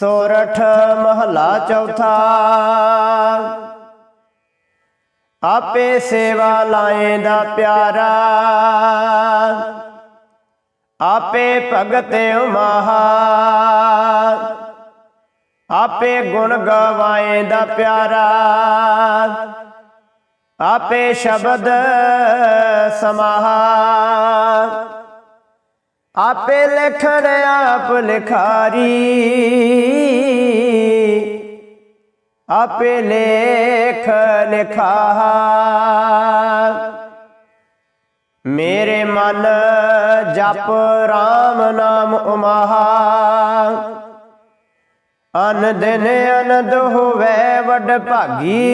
ਸੋਰਠ ਮਹਲਾ ਚੌਥਾ। ਆਪੇ ਸੇਵਾ ਲਾਏ ਦਾ ਪਿਆਰਾ। ਆਪੇ ਭਗਤ ਉਮਾਹਾ। ਆਪੇ ਗੁਣ ਗਵਾਏ ਦਾ ਪਿਆਰਾ। ਆਪੇ ਸ਼ਬਦ ਸਮਾਹਾ। ਆਪੇ ਲਿਖਣ, ਆਪ ਲਿਖਾਰੀ। ਆਪੇ ਲੇਖ ਲਿਖਾ ਮੇਰੇ ਮਨ ਜਪ RAM ਨਾਮ ਉਮਾਹਾ। ਅਨ ਦਿਨ, ਅਨੰਦ ਹੋਵੇ, ਵੱਡ ਭਾਗੀ।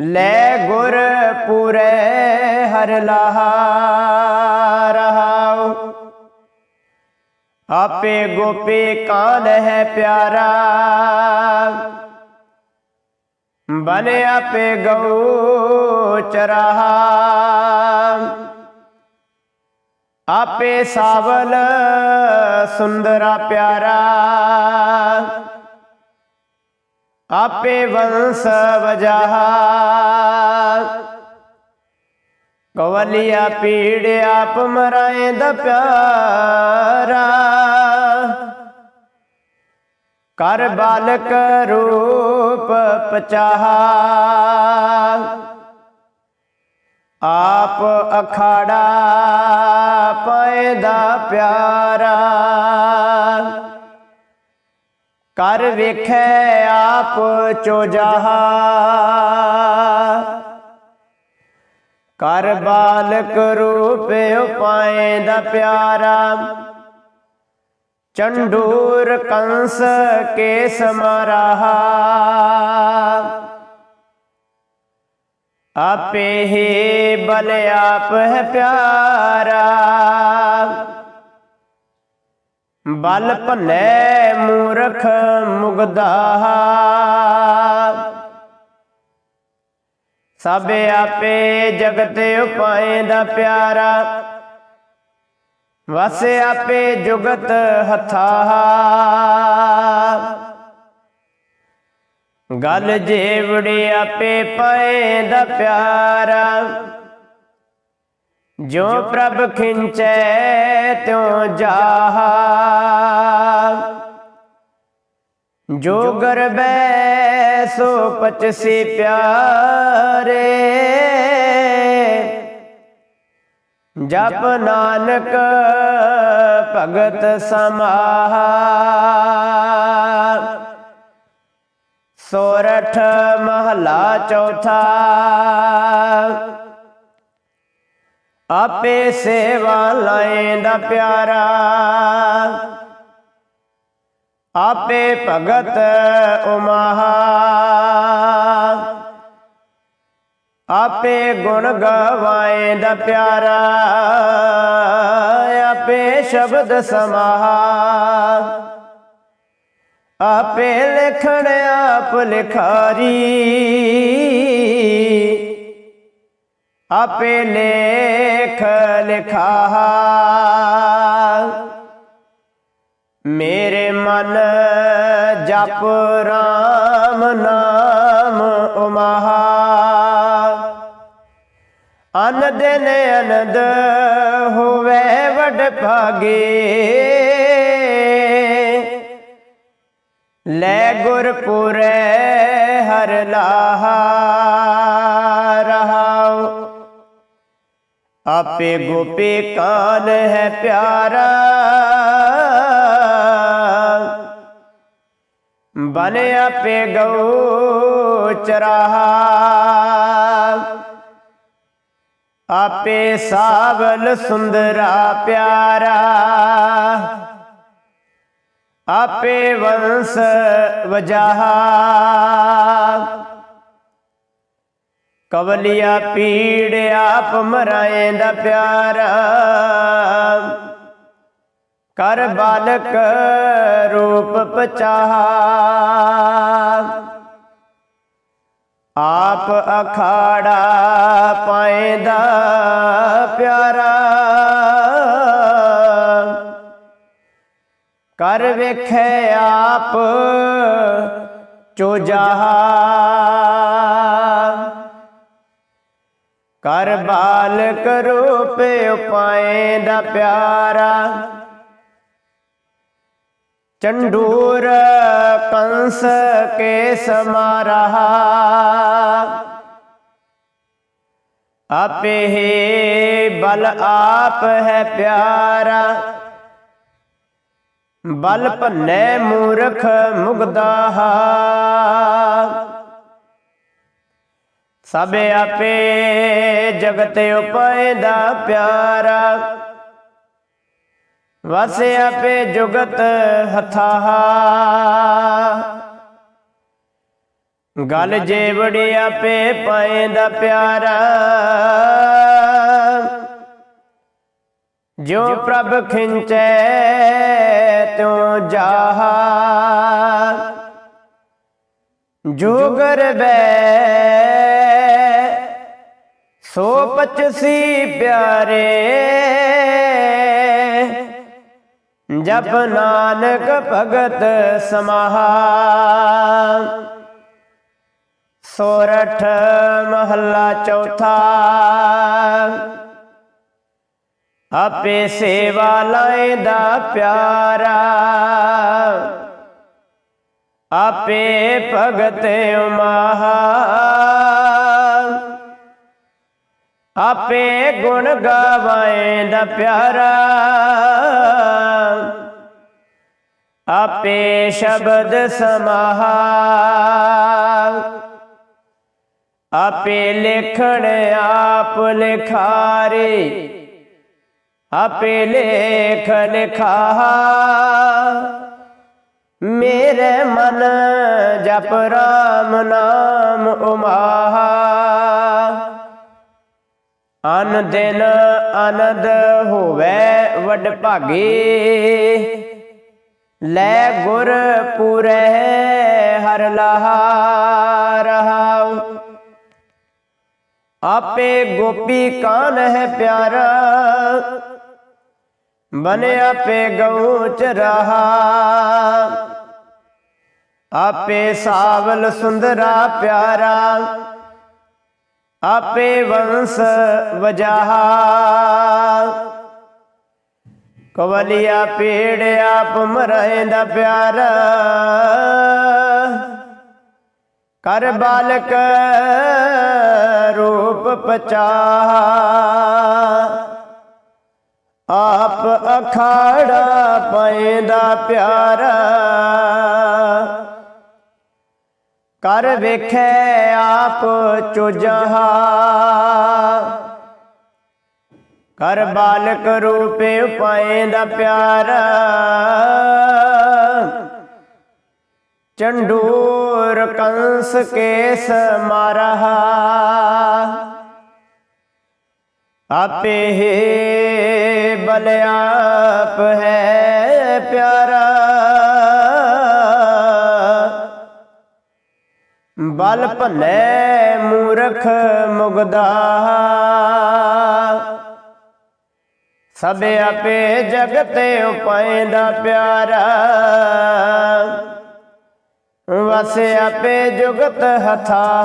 ਲੈ ਗੁਰ ਪੂਰੇ ਹਰ ਲਹਾ ਰਹਾਉ। ਆਪੇ ਗੋਪੀ ਕਾਨ ਹੈ ਪਿਆਰਾ। ਬਨ ਆਪੇ ਗਉ ਚਰਾਹਾ। ਆਪੇ ਸਾਵਲ ਸੁੰਦਰਾ ਪਿਆਰਾ। ਆਪੇ ਵੰਸ ਵਜਹਾ। ਕਵਲਿਆ ਪੀੜ ਆਪ ਮਰਾਏ ਦਾ ਪਿਆਰਾ। ਕਰ ਬਾਲਕ ਰੂਪ ਪਚਾਹਾ। ਆਪ ਅਖਾੜਾ ਪੈਦਾ ਪਿਆਰਾ। ਕਰ ਵੇਖੈ ਆਪ ਚੋਜਾਹਾ ਕਰ ਬਾਲਕ ਰੂਪ ਉਪਾਏ ਦਾ ਪਿਆਰਾ। ਚੰਡੂਰ ਕੰਸ ਕੇ ਸਮਰਾਹਾ ਆਪੇ ਹੀ ਬਲ ਆਪ ਹੈ ਪਿਆਰਾ। ਬਲ ਭੰਨੇ ਮੂਰਖ ਮੁਗਦਾ ਸਭ ਆਪੇ ਜਗਤ ਉਪਾਏ ਦਾ ਪਿਆਰਾ। ਵਸ ਆਪੇ ਜੁਗਤ ਹਥਾ। ਗਲ ਜੇਵੜੀ ਆਪੇ ਪਏ ਦਾ ਪਿਆਰਾ। ਜੋ ਪ੍ਰਭ ਖਿੰਚੈ ਤਿਉ ਜਾਹਾ। ਜੋ ਗਰਬੈ ਸੋ ਪਚਸੀ ਪਿਆਰੇ। ਜਪ ਨਾਨਕ ਭਗਤ ਸਮਾਹਾ। ਸੋਰਠ ਮਹਲਾ ਚੌਥਾ। ਆਪੇ ਸੇਵਾ ਲਾਏ ਦਾ ਪਿਆਰਾ। ਆਪੇ ਭਗਤ ਉਮਾਹਾ। ਆਪੇ ਗੁਣ ਗਵਾਏ ਦਾ ਪਿਆਰਾ। ਆਪੇ ਸ਼ਬਦ ਸਮਾਹਾ। ਆਪੇ ਲਿਖਣ ਆਪ ਲਿਖਾਰੀ। ਆਪੇ ਲੇਖ ਲਿਖਾਹਾ। ਮੇਰੇ ਮਨ ਜਪ RAM ਨਾਮ ਉਮਾਹਾ। ਅਨ ਦਿਨ ਅਨੰਦ ਹੋਵੇ ਵਡ ਭਾਗੇ। ਲੈ ਗੁਰਪੁਰੇ ਹਰ ਲਾਹਾ ਆਪੇ ਗੋਪੇ ਕਾਨ ਹੈ ਪਿਆਰਾ। ਬਨ ਆਪੇ ਗਉ ਚਰਾਹਾ। ਆਪੇ ਸਾਵਲ ਸੁੰਦਰਾ ਪਿਆਰਾ। ਆਪੇ ਵੰਸ ਵਜਾਹਾ। ਕਵਲਿਆ ਪੀੜ ਆਪ ਮਰਾਏ ਦਾ ਪਿਆਰਾ। ਕਰ ਬਾਲਕ ਰੂਪ ਪਚਾਹਾ। ਆਪ ਅਖਾੜਾ ਪਾਏਦਾ ਪਿਆਰਾ। ਕਰ ਵੇਖੈ ਆਪ ਚੋ ਚੋਜਾਹਾ ਕਰ ਬਾਲਕ ਰੂਪ ਉਪਾਏ ਦਾ ਪਿਆਰਾ। ਚੰਡੂਰ ਕੰਸ ਕੇ ਸਮਾਰਾ ਆਪੇ ਹੀ ਬਲ ਆਪ ਹੈ ਪਿਆਰਾ। ਬਲ ਭੰਨੇ ਮੂਰਖ ਮੁਗਦਾਹਾ। ਸਭ ਆਪੇ ਜਗਤ ਉਪਾਇਦਾ ਪਿਆਰਾ। ਵਸ ਆਪੇ ਜੁਗਤ ਹਥਾਹਾ। ਗਲ ਜੇਵੜੀ ਆਪੇ ਪਾਏਦਾ ਪਿਆਰਾ। ਜੋ ਪ੍ਰਭ ਖਿੰਚੈ ਤਿਉ ਜਾਹਾ। ਜੋਗਰ ਬੈ ਸੋ ਪਚਸੀ ਪਿਆਰੇ। ਜਪ ਨਾਨਕ ਭਗਤ ਸਮਾਹਾ। ਸੋਰਠ ਮਹੱਲਾ ਚੌਥਾ। ਆਪੇ ਸੇਵਾ ਲਾਏ ਦਾ ਪਿਆਰਾ। ਆਪੇ ਭਗਤ ਉਮਾਹਾ। ਆਪੇ ਗੁਣ ਗਾਵਾਏਂਦਾ ਪਿਆਰਾ। ਆਪੇ ਸ਼ਬਦ ਸਮਾਹਾ। ਆਪੇ ਲਿਖਣ ਆਪ ਲਿਖਾਰੇ। ਆਪੇ ਲੇਖ ਲਿਖਾ ਮੇਰੇ ਮਨ ਜਪ ਰਾਮ ਨਾਮ ਉਮਾਹਾ। ਅਨ ਦਿਨ ਅਨੰਦ ਹੋਵੇ ਵਡ ਭਾਗੇ। ਲੈ ਗੁਰ ਪੂਰੇ ਹਰ ਲਹਾ ਰਹਾਉ ਆਪੇ ਗੋਪੀ ਕਾਨ ਹੈ ਪਿਆਰਾ। ਬਨ ਆਪੇ ਗਉ ਚ ਰਹਾ। ਆਪੇ ਸਾਵਲ ਸੁੰਦਰਾ ਪਿਆਰਾ। ਆਪੇ ਵੰਸ ਵਜਾਹਾ। ਕਵਲਿਆ ਪੀੜ ਆਪ ਮਰਹਿੰਦਾ ਪਿਆਰਾ। ਕਰ ਬਾਲਕ ਰੂਪ ਪਚਾ ਆਪ ਅਖਾੜਾ ਪੈਂਦਾ ਪਿਆਰਾ। ਕਰ ਵੇਖੈ ਆਪ ਚੁਜਹਾ ਕਰ ਬਾਲਕ ਰੂਪੇ ਪਾਏਂਦਾ ਪਿਆਰਾ। ਚੰਡੂਰ ਕੰਸ ਕੇਸ ਮਾਰਹਾ। ਆਪੇ ਹੀ ਬਲ ਆਪ ਹੈ ਪਿਆਰਾ। ਬਲ ਭੰਨੇ ਮੂਰਖ ਮੁਗਦਾ। ਸਭ ਆਪੇ ਜਗਤ ਉਪਾਇਂਦਾ ਪਿਆਰਾ। ਵਸ ਆਪੇ ਜੁਗਤ ਹਥਾ।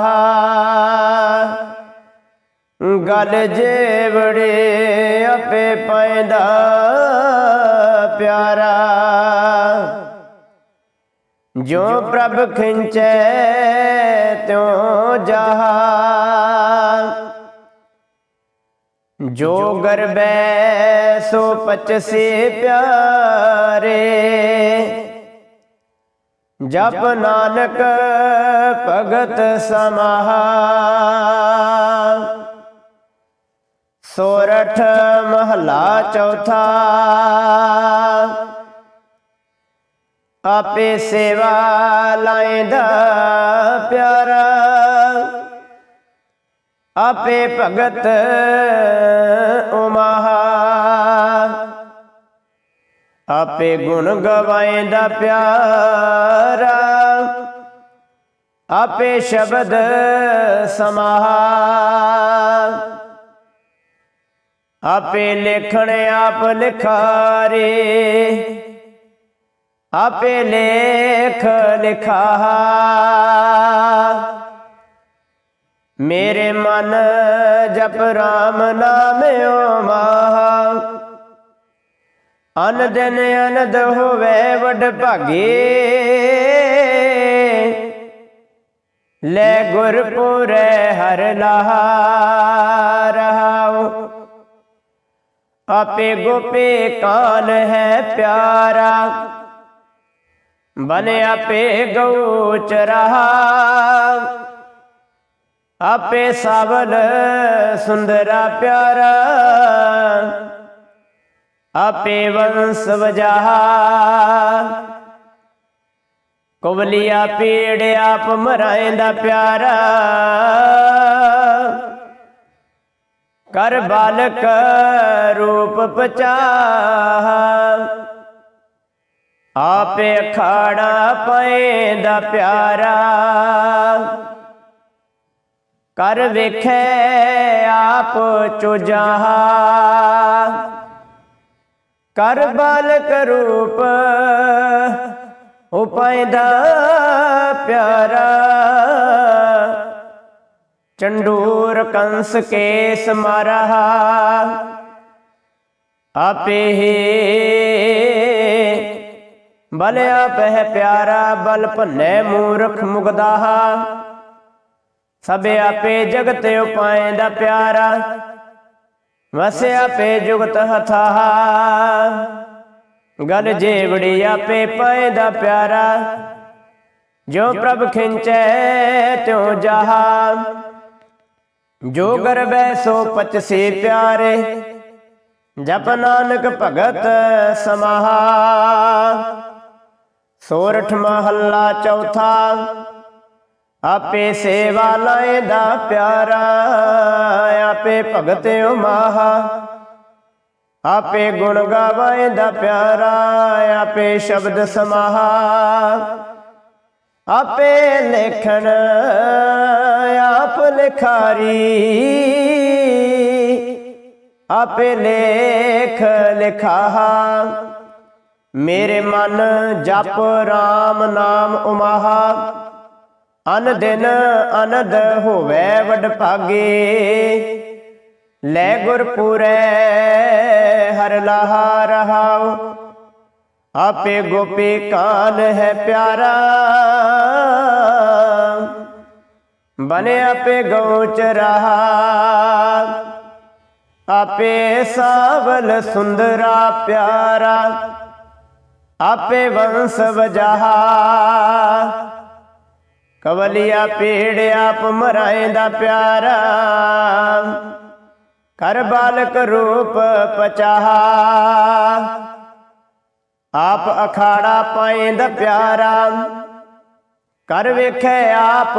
ਗਲ ਜੇਵੜੇ ਆਪੇ ਪੈਂਦਾ ਪਿਆਰਾ। ਜੋ ਪ੍ਰਭ ਖਿੰਚੈ, ਤਿਉ ਜਹਾ ਜੋ ਗਰਬੈ, ਸੋ ਪਚਸੇ ਪਿਆਰੇ। ਜਪ ਨਾਨਕ, ਭਗਤ ਸਮਾਹਾ ਸੋਰਠ ਮਹਲਾ ਚੌਥਾ। ਆਪੇ ਸੇਵਾ ਲਾਇਂਦਾ ਪਿਆਰਾ। ਆਪੇ ਭਗਤ ਉਮਾਹਾ। ਆਪੇ ਗੁਣ ਗਵਾਇਂਦਾ ਪਿਆਰਾ। ਆਪੇ ਸ਼ਬਦ ਸਮਾਹਾ। ਆਪੇ ਲਿਖਣ ਆਪ ਲਿਖਾਰੇ। ਆਪੇ ਲੇਖ ਲਿਖਾ। ਮੇਰੇ ਮਨ ਜਪ ਰਾਮ ਨਾਮ ਮਾਹ ਅਨ ਦਿਨ ਅਨਦ ਹੋਵੇ ਵਡ ਭਾਗੇ। ਲੈ ਗੁਰਪੁਰੈ ਹਰ ਲਹਾ ਰਹਾਉ। ਆਪੇ ਗੋਪੇ ਕਾਨ ਹੈ ਪਿਆਰਾ। ਬਨ ਆਪੇ ਗਊ ਚਰਹਾ। ਆਪੇ ਸਬਲ ਸੁੰਦਰਾ ਪਿਆਰਾ। ਆਪੇ ਵੰਸ ਵਜਾਹਾ। ਕੁਬਲੀਆ ਪੀੜ ਆਪ ਮਰਾਇੰਦਾ ਪਿਆਰਾ। ਕਰ ਬਾਲਕ ਰੂਪ ਪਚਾਹ। ਆਪੇ ਅਖਾੜਾ ਦਾ ਪਿਆਰਾ। ਕਰ ਵੇਖੈ ਆਪ ਚੁਜਾਹਾ। ਕਰ ਬਾਲਕ ਰੂਪ ਉਪੈਦਾ ਪਿਆਰਾ। ਚੰਡੂਰ ਕੰਸ ਕੇਸ ਸਮਰਹਾ ਆਪੇ ਹੀ ਬਲਿਆ ਆਪਹਿ ਪਿਆਰਾ ਬਲ ਭੰਨੇ ਮੂਰਖ ਮੁਗਦਾਹਾ। ਸਭ ਆਪੇ ਜਗਤ ਉਪਾਇਦਾ ਪਿਆਰਾ। ਵਸਿਆ ਪੇ ਜੁਗਤ ਹਥਾਹਾ। ਗਲ ਜੇਵੜੀ ਆਪੇ ਪੈਦਾ ਪਿਆਰਾ। ਜੋ ਪ੍ਰਭ ਖਿੰਚੈ ਤਿਉ ਜਹਾ। ਜੋ ਗਰਬੈ ਸੋ ਪਚਸੇ ਪਿਆਰੇ। ਜਪ ਨਾਨਕ ਭਗਤ ਸਮਾਹਾ। ਸੋਰਠ ਮਹੱਲਾ ਚੌਥਾ। ਆਪੇ ਸੇਵਾ ਲਾਏ ਦਾ ਪਿਆਰਾ, ਆਪੇ ਭਗਤ ਉਮਾਹਾ। ਆਪੇ ਗੁਣ ਗਾਵਾਇਦਾ ਪਿਆਰਾ, ਆਪੇ ਸ਼ਬਦ ਸਮਾਹਾ। ਆਪੇ ਲੇਖਣ, ਆਪ ਲਿਖਾਰੀ। ਆਪੇ ਲੇਖ ਲਿਖਾਹਾ। ਮੇਰੇ ਮਨ ਜਪ RAM ਨਾਮ ਉਮਾਹਾ। ਅਨ ਦਿਨ ਅਨੰਦ ਹੋਵੇ ਵਡ ਭਾਗੇ ਲੈ ਗੁਰਪੁਰੈ, ਹਰ ਲਹਾ ਰਹਾਉ। ਆਪੇ ਗੋਪੀ ਕਾਨ ਹੈ ਪਿਆਰਾ। ਬਨੇ ਆਪੇ ਗਉਚ ਰਹਾ। ਆਪੇ ਸਾਵਲ ਸੁੰਦਰਾ ਪਿਆਰਾ। ਆਪੇ ਵੰਸ ਵਜਾਹਾ। ਕਵਲਿਆ ਪੀੜ ਆਪ ਮਰਾਇਂਦਾ ਪਿਆਰਾ। ਕਰ ਬਾਲਕ ਰੂਪ ਪਚਾਹਾ। ਆਪ ਅਖਾੜਾ ਪਾਇਂਦਾ ਪਿਆਰਾ। ਕਰ ਵੇਖੈ ਆਪ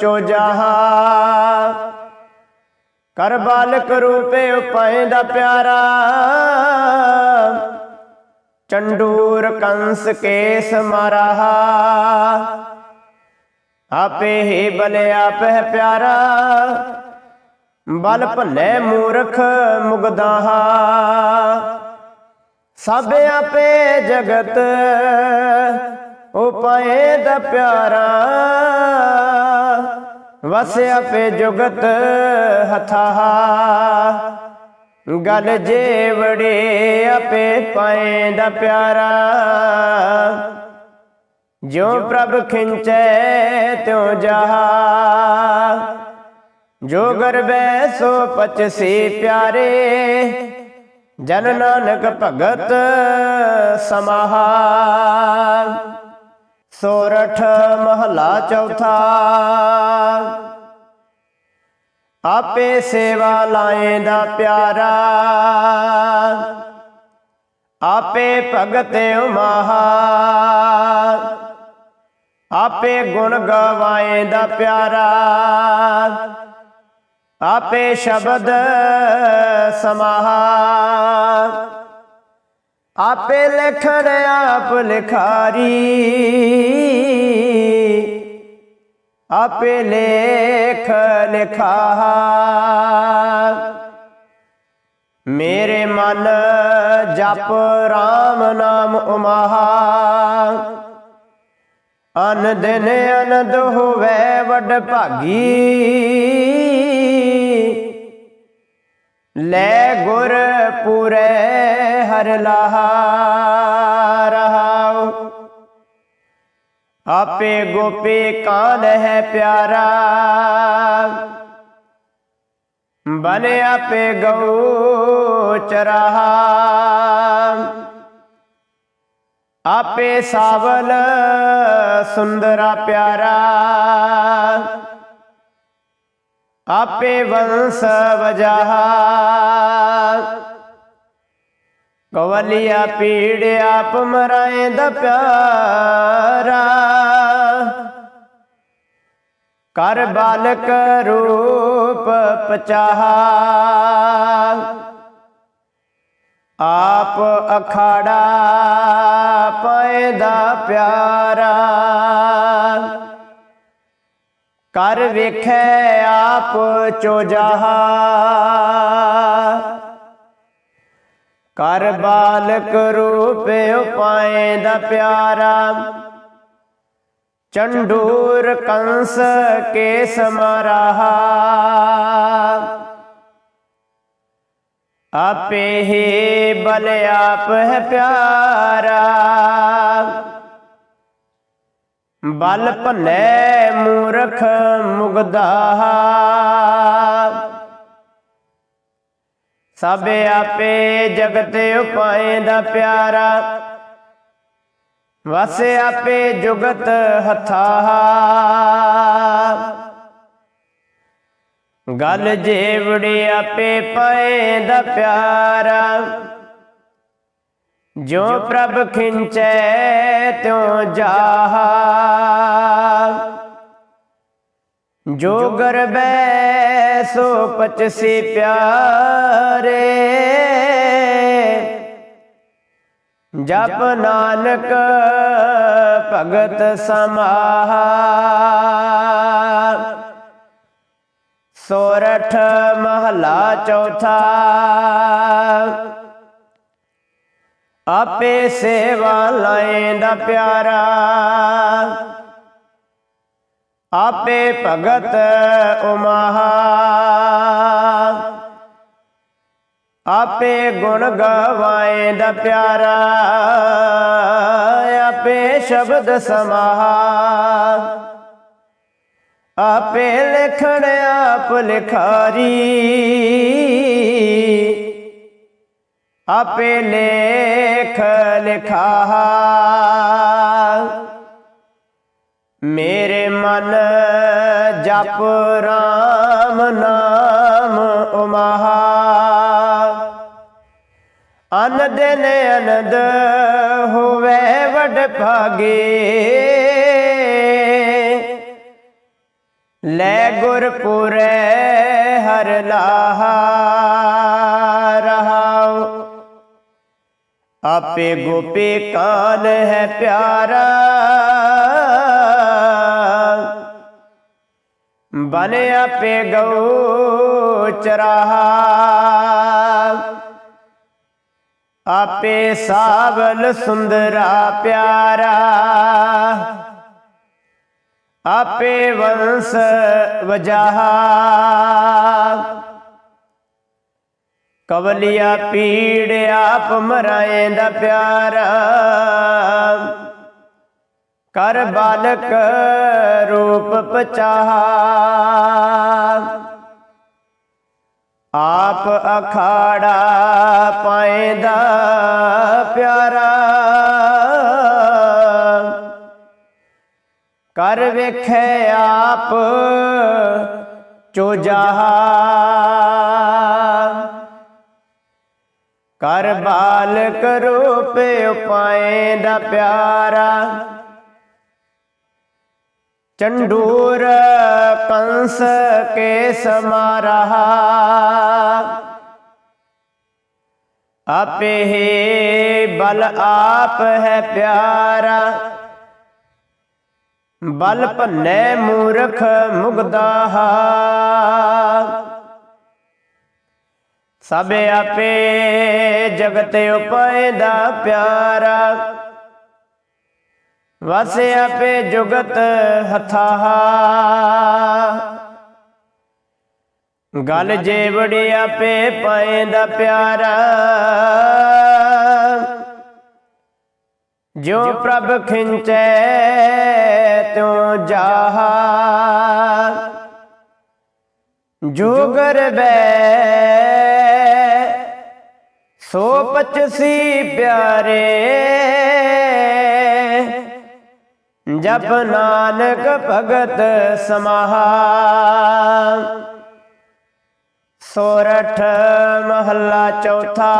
ਚੋਜਾਹਾ। ਕਰ ਬਾਲਕ ਰੂਪੇ ਦਾ ਪਿਆਰਾ। ਚੰਡੂਰ ਕੰਸ ਕੇਸ ਸਮਰਹਾ ਆਪੇ ਹੀ ਬਲ ਆਪੇ ਪਿਆਰਾ। ਬਲ ਭੰਨੇ ਮੂਰਖ ਮੁਗਦਾਹਾ। ਸਭ ਆਪੇ ਜਗਤ ਉਪਾਏ ਦਾ ਪਿਆਰਾ। ਵਸ ਆਪੇ ਜੁਗਤ ਹਥਾਹਾ। ਗੱਲ ਜੇ ਵੜੇ ਆਪੇ ਪਾਏ ਦਾ ਪਿਆਰਾ। ਜੋ ਪ੍ਰਭ ਖਿੰਚੈ ਤਿਉ ਜਹਾ। ਜੋ ਗਰਬੈ ਸੋ ਪਚਸੀ ਪਿਆਰੇ। ਜਨ ਨਾਨਕ ਭਗਤ ਸਮਾਹਾ। ਸੋਰਠ ਮਹਲਾ ਚੌਥਾ। ਆਪੇ ਸੇਵਾ ਲਾਏਂਦਾ ਪਿਆਰਾ। ਆਪੇ ਭਗਤ ਉਮਾਹਾ ਆਪੇ ਗੁਣ ਗਵਾਏਂਦਾ ਪਿਆਰਾ। ਆਪੇ ਸ਼ਬਦ ਸਮਾਹਾ। ਆਪੇ ਲਖਣ ਆਪ ਲਿਖਾਰੀ। ਆਪੇ ਲੇਖ ਲਿਖਾਹਾ ਮੇਰੇ ਮਨ ਜਪ RAM ਨਾਮ ਉਮਾਹਾ। ਅਨ ਦਿਨ ਅਨੰਦ ਹੋਵੇ ਵੱਡ ਭਾਗੀ। ਲੈ ਗੁਰ ਪੂਰੇ ਹਰ ਲਾਹਾ। ਆਪੇ ਗੋਪੀ ਕਾਨ ਹੈ ਪਿਆਰਾ। ਬਨ ਆਪੇ ਗਊ ਚਰਾਹਾ। ਆਪੇ ਸਾਵਲ ਸੁੰਦਰਾ ਪਿਆਰਾ। ਆਪੇ ਵੰਸ ਵਜਾਹਾ। ਕਵਲਿਆ ਪੀੜ ਆਪ ਮਰਾਏ ਦਾ ਪਿਆਰਾ। ਕਰ ਬਾਲਕ ਰੂਪ ਪਚਾਹ। ਆਪ ਅਖਾੜਾ ਪੈਦਾ ਪਿਆਰਾ। ਕਰ ਵੇਖੈ ਆਪ ਚੋਜਾਹਾ ਕਰ ਬਾਲਕ ਰੂਪ ਉਪਾਏ ਦਾ ਪਿਆਰਾ। ਚੰਡੂਰ ਕੰਸ ਕੇ ਸਮਰਾਹਾ ਆਪੇ ਹੀ ਬਲ ਆਪ ਹੈ ਪਿਆਰਾ। ਬਲ ਭੰਨੇ ਮੂਰਖ ਮੁਗਦਾ ਸਭ ਆਪੇ ਜਗਤ ਉਪਾਏ ਦਾ ਪਿਆਰਾ। ਵਸ ਆਪੇ ਜੁਗਤ ਹਥਾ। ਗਲ ਜੇਵੜੀ ਆਪੇ ਪਏ ਦਾ ਪਿਆਰਾ। ਜੋ ਪ੍ਰਭ ਖਿੰਚੈ ਤਿਉ ਜਾਹਾ। ਜੋ ਗਰਬੈ ਸੋ ਪਚਸੀ ਪਿਆਰੇ। ਜਪ ਨਾਨਕ ਭਗਤ ਸਮਾਹਾ। ਸੋਰਠ ਮਹਲਾ ਚੌਥਾ। ਆਪੇ ਸੇਵਾ ਲਾਏ ਦਾ ਪਿਆਰਾ। ਆਪੇ ਭਗਤ ਉਮਾਹਾ। ਆਪੇ ਗੁਣ ਗਵਾਏਂਦਾ ਪਿਆਰਾ, ਆਪੇ ਸ਼ਬਦ ਸਮਾਹਾ। ਆਪੇ ਲਿਖਣ ਆਪ ਲਿਖਾਰੀ, ਆਪੇ ਲੇਖ ਲਿਖਾਹਾ। ਮਨ ਜਪ ਰਾਮ ਨਾਮ ਉਮਹਾ। ਅਨ ਦਿਨ ਅਨੰਦ ਹੋਵੇ ਵਡ ਭਾਗੇ। ਲੈ ਗੁਰਪੁਰੇ ਹਰ ਲਾਹਾ ਰਹਾਉ। ਆਪੇ ਗੋਪੀ ਕਾਨ ਹੈ ਪਿਆਰਾ। ਬਨ ਆਪੇ ਗਊ ਚਰਾਹਾ। ਆਪੇ ਸਾਵਲ ਸੁੰਦਰਾ ਪਿਆਰਾ। ਆਪੇ ਵੰਸ ਵਜਾਹਾ। ਕਵਲਿਆ ਪੀੜ ਆਪ ਮਰਾਏ ਦਾ ਪਿਆਰਾ। ਕਰ ਬਾਲਕ ਰੂਪ ਪਚਾਹਾ ਆਪ ਅਖਾੜਾ ਪਾਏਦਾ ਪਿਆਰਾ। ਕਰ ਵੇਖੇ ਆਪ ਚੋਜਾਹਾ। ਕਰ ਬਾਲਕ ਰੂਪ ਉਪਾਏ ਦਾ ਪਿਆਰਾ। ਚੰਡੂਰ ਕੰਸ ਕੇ ਸਮਾਰਹਾ ਆਪੇ ਹੀ ਬਲ ਆਪ ਹੈ ਪਿਆਰਾ ਬਲ ਭੰਨੇ ਮੂਰਖ ਮੁਗਦਾਹਾ ਸਭ ਆਪੇ ਜਗਤ ਉਪਾਏ ਦਾ ਪਿਆਰਾ ਵਸ ਆਪੇ ਜੁਗਤ ਹਥਾਹ ਗਲ ਜੇਵੜੀ ਆਪੇ ਪਾਏਂਦਾ ਪਿਆਰਾ। ਜੋ ਪ੍ਰਭ ਖਿੰਚੈ ਤਿਉ ਜਾਹਾ। ਜੋਗਰ ਬੈ ਸੋ ਪਚਸੀ ਪਿਆਰੇ। ਜਪ ਨਾਨਕ ਭਗਤ ਸਮਾਹਾ। ਸੋਰਠ ਮਹੱਲਾ ਚੌਥਾ।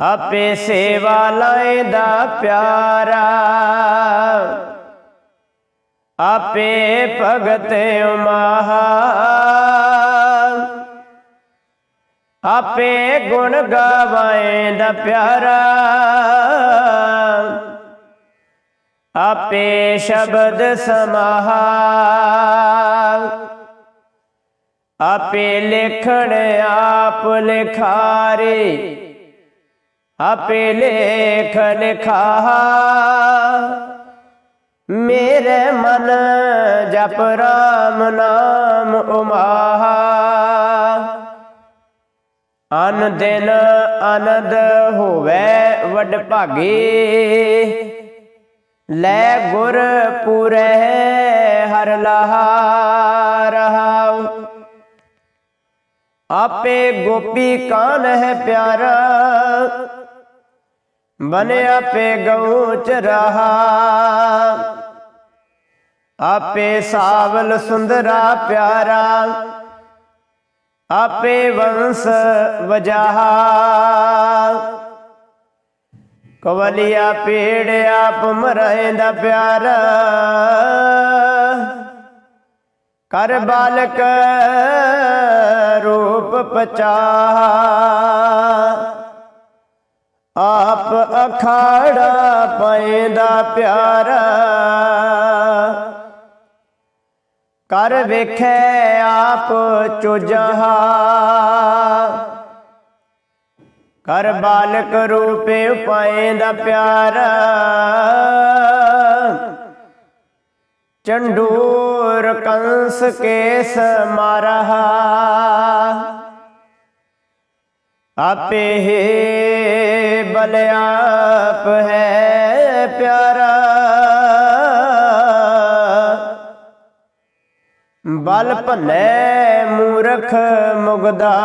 ਆਪੇ ਸੇਵਾ ਲਾਏ ਦਾ ਪਿਆਰਾ। ਆਪੇ ਭਗਤ ਉਮਾਹਾ। ਆਪੇ ਗੁਣ ਗਾਵਾਏਂਦਾ ਪਿਆਰਾ। ਆਪੇ ਸ਼ਬਦ ਸਮਾਹਾ ਆਪੇ ਲਿਖਣ ਆਪ ਲਿਖਾਰੇ। ਆਪੇ ਲੇਖ ਲਿਖਾ ਮੇਰੇ ਮਨ ਜਪ ਰਾਮ ਨਾਮ ਉਮਾਹਾ ਅਨ ਦਿਨ ਅਨੰਦ ਹੋਵੇ ਵਡ ਭਾਗੇ। ਲੈ ਗੁਰ ਪੂਰੇ ਹਰ ਲਹਾ ਰਹਾਉ ਆਪੇ ਗੋਪੀ ਕਾਨ ਹੈ ਪਿਆਰਾ, ਬਨ ਆਪੇ ਗਉ ਚਰਾਹਾ। ਆਪੇ ਸਾਵਲ ਸੁੰਦਰਾ ਪਿਆਰਾ, ਆਪੇ ਵੰਸ ਵਜਾਹਾ। ਕਵਲੀਆ ਪੀੜ ਆਪ ਮਰੈਂਦਾ ਪਿਆਰਾ। ਕਰ ਬਾਲਕ ਰੂਪ ਪਚਾ ਆਪ ਅਖਾੜਾ ਪੈਂਦਾ ਪਿਆਰਾ। ਕਰ ਵੇਖੈ ਆਪ ਚੁਜਹਾ। ਕਰ ਬਾਲਕ ਰੂਪੇ ਦਾ ਪਿਆਰਾ। ਚੰਡੂਰ ਕੰਸ ਕੇਸ ਮਾਰਹਾ। ਆਪੇ ਹੀ ਬਲਿਆਪ ਹੈ ਪਿਆਰਾ। ਬਲ ਭੰਨੇ ਮੂਰਖ ਮੁਗਦਾ।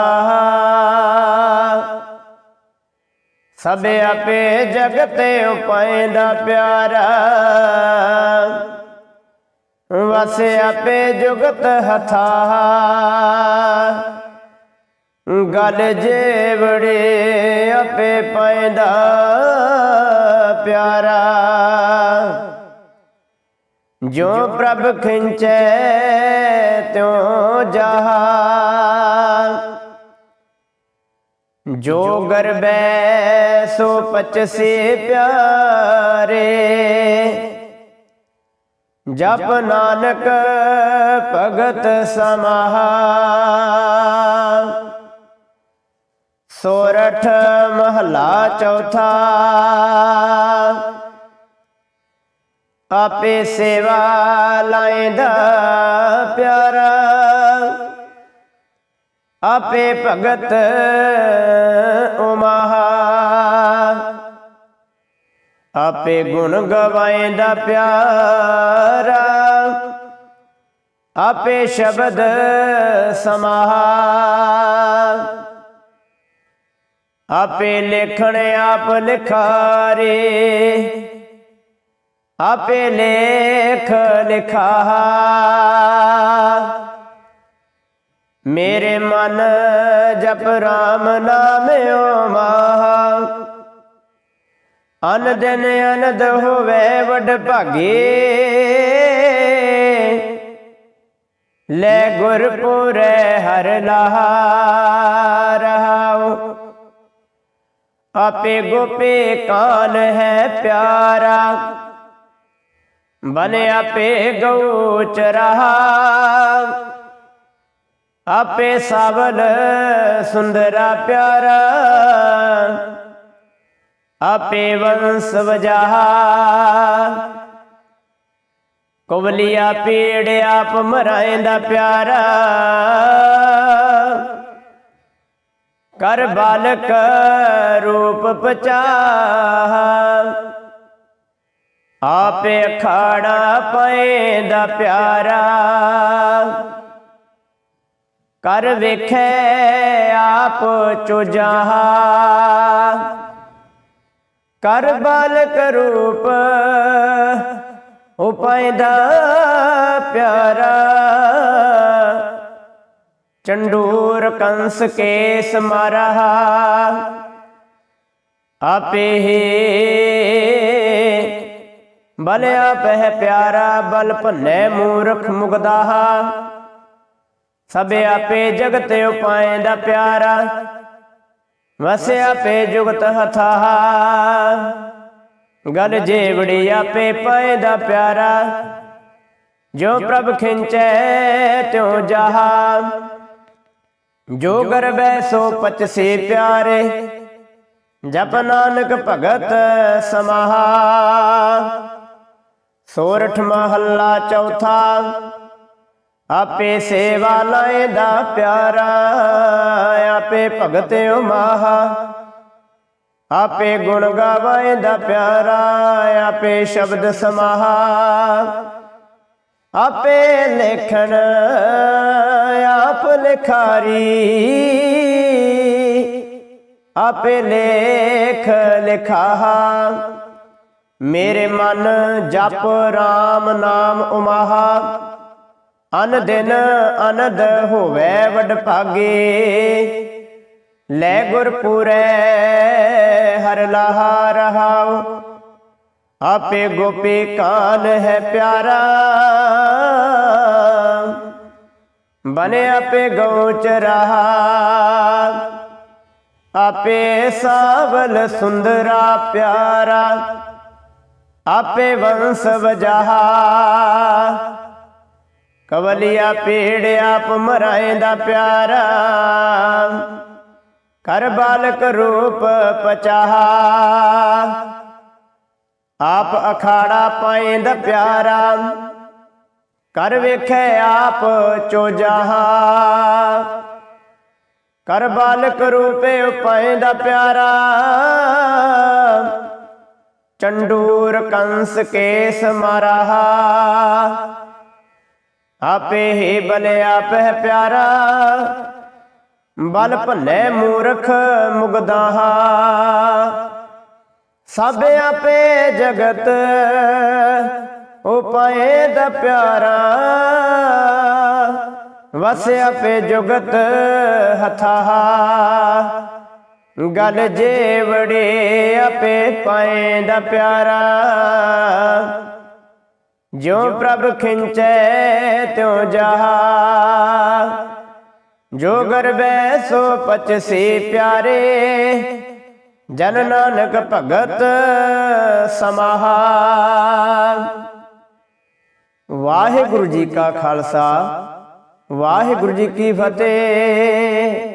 ਸਭ ਆਪੇ ਜਗਤ ਜਗਤੇ ਦਾ ਪਿਆਰਾ। ਵਸ ਆਪੇ ਜੁਗਤ ਹਥਾ ਗਲ ਜੇਵੜੇ ਆਪੇ ਪੈਂਦਾ ਪਿਆਰਾ। ਜੋ ਪ੍ਰਭ ਖਿੰਚੈ ਤਿਉ ਜਹਾ। ਜੋ ਗਰਬੈ ਸੋ ਪਚਸੇ ਪਿਆਰੇ। ਜਪ ਨਾਨਕ ਭਗਤ ਸਮਾਹਾ। ਸੋਰਠ ਮਹਲਾ ਚੌਥਾ। ਆਪੇ ਸੇਵਾ ਲਾਇਂਦਾ ਪਿਆਰਾ। ਆਪੇ ਭਗਤ ਉਮਾਹਾ। ਆਪੇ ਗੁਣ ਗਵਾਏਂਦਾ ਪਿਆਰਾ। ਆਪੇ ਸ਼ਬਦ ਸਮਾਹਾ। ਆਪੇ ਲਿਖਣ ਆਪ ਲਿਖਾਰੇ। ਆਪੇ ਲੇਖ ਲਿਖਾ ਮੇਰੇ ਮਨ ਜਪ ਰਾਮ ਨਾਮ ਓਮਾਹਾ ਅਨ ਦਿਨ ਅਨਦ ਹੋਵੇ ਵਡ ਭਾਗੇ। ਲੈ ਗੁਰਪੁਰੇ ਹਰ ਲਹਾ ਰਹਾਉ ਆਪੇ ਗੋਪੇ ਕਾਨ ਹੈ ਪਿਆਰਾ। ਬਨ ਆਪੇ ਗਉ ਚਰਹਾ। ਆਪੇ ਸਾਵਲ ਸੁੰਦਰਾ ਪਿਆਰਾ। ਆਪੇ ਵੰਸ ਵਜਾਹਾ। ਕੁਬਲੀਆ ਪੀੜ ਆਪ ਦਾ ਪਿਆਰਾ। ਕਰ ਬਾਲਕ ਰੂਪ ਪਚਾਹਾ। ਆਪੇ ਅਖਾੜਾ ਦਾ ਪਿਆਰਾ। ਕਰ ਵੇਖੈ ਆਪ ਚੁਜਾਹਾ ਕਰ ਬਾਲਕ ਰੂਪ ਉਪੈਦਾ ਪਿਆਰਾ। ਚੰਡੂਰ ਕੰਸ ਕੇ ਸਮਰਹਾ ਆਪੇ ਹੀ ਬਲਿਆ ਪਹਿ ਪਿਆਰਾ ਬਲ ਭੰਨੇ ਮੂਰਖ ਮੁਗਦਾਹਾ। ਸਭ ਆਪੇ ਜਗਤ ਉਪਾਏ ਦਾ ਪਿਆਰਾ। ਵਸਿਆ ਪੇ ਜੁਗਤ ਹਥਾਹਾ ਗਲ ਜੇਵੜੀ ਆਪੇ ਪਏ ਦਾ ਪਿਆਰਾ। ਜੋ ਪ੍ਰਭ ਖਿੰਚੈ ਤਿਉ ਜਹਾ। ਜੋ ਗਰਬੈ ਸੋ ਪਚਸੇ ਪਿਆਰੇ। ਜਪ ਨਾਨਕ ਭਗਤ ਸਮਾਹਾ। ਸੋਰਠ ਮਹੱਲਾ ਚੌਥਾ। ਆਪੇ ਸੇਵਾ ਲਾਏ ਦਾ ਪਿਆਰਾ, ਆਪੇ ਭਗਤ ਉਮਾਹਾ। ਆਪੇ ਗੁਣ ਗਾਵੇ ਦਾ ਪਿਆਰਾ, ਆਪੇ ਸ਼ਬਦ ਸਮਾਹਾ। ਆਪੇ ਲੇਖਣ, ਆਪ ਲਿਖਾਰੀ। ਆਪੇ ਲੇਖ ਲਿਖਾਹਾ। ਮੇਰੇ ਮਨ ਜਪ RAM ਨਾਮ ਉਮਾਹਾ। ਅਨ ਦਿਨ, ਅਨੰਦ ਹੋਵੇ ਵਡ ਭਾਗੇ ਲੈ ਗੁਰਪੁਰੈ, ਹਰ ਲਹਾ ਰਹਾਉ। ਆਪੇ ਗੋਪੀ ਕਾਨ ਹੈ ਪਿਆਰਾ। ਬਨੇ ਆਪੇ ਗਉਚ ਰਹਾ। ਆਪੇ ਸਾਵਲ ਸੁੰਦਰਾ ਪਿਆਰਾ। ਆਪੇ ਵੰਸ ਵਜਾਹਾ ਕਵਲਿਆ ਪੀੜ ਆਪ ਮਰਾਏ ਦਾ ਪਿਆਰਾ। ਕਰ ਬਾਲਕ ਰੂਪ ਪਚਾਹਾ। ਆਪ ਅਖਾੜਾ ਪਾਏਂਦ ਪਿਆਰਾ। ਕਰ ਵੇਖੈ ਆਪ ਚੋਜਾਹਾ। ਕਰ ਬਾਲਕ ਰੂਪੇ ਉਪਾਏਂਦਾ ਪਿਆਰਾ। ਚੰਡੂਰ ਕੰਸ ਕੇਸ ਸਮਰਹਾ ਆਪੇ ਹੀ ਬਲਿਆ ਪਹਿ ਪਿਆਰਾ। ਬਲ ਭੰਨੇ ਮੂਰਖ ਮੁਗਦਾਹਾ ਸਭ ਆਪੇ ਜਗਤ ਉਪਾਏ ਦਾ ਪਿਆਰਾ। ਵਸ ਆਪੇ ਜੁਗਤ ਹਥਾਹਾ ਗਲ ਜੇਵੜੇ ਆਪੇ ਪਾਏ ਦਾ ਪਿਆਰਾ। ਜੋ ਪ੍ਰਭ ਖਿੰਚੈ, ਤਿਉ ਜਹਾ। ਜੋ ਗਰਬੈ, ਸੋ ਪਚਸੀ ਪਿਆਰੇ। ਜਨ ਨਾਨਕ ਭਗਤ ਸਮਾਹਾ। ਵਾਹਿਗੁਰੂ ਜੀ ਕਾ ਖਾਲਸਾ, ਵਾਹਿਗੁਰੂ ਜੀ ਕੀ ਫਤਿਹ।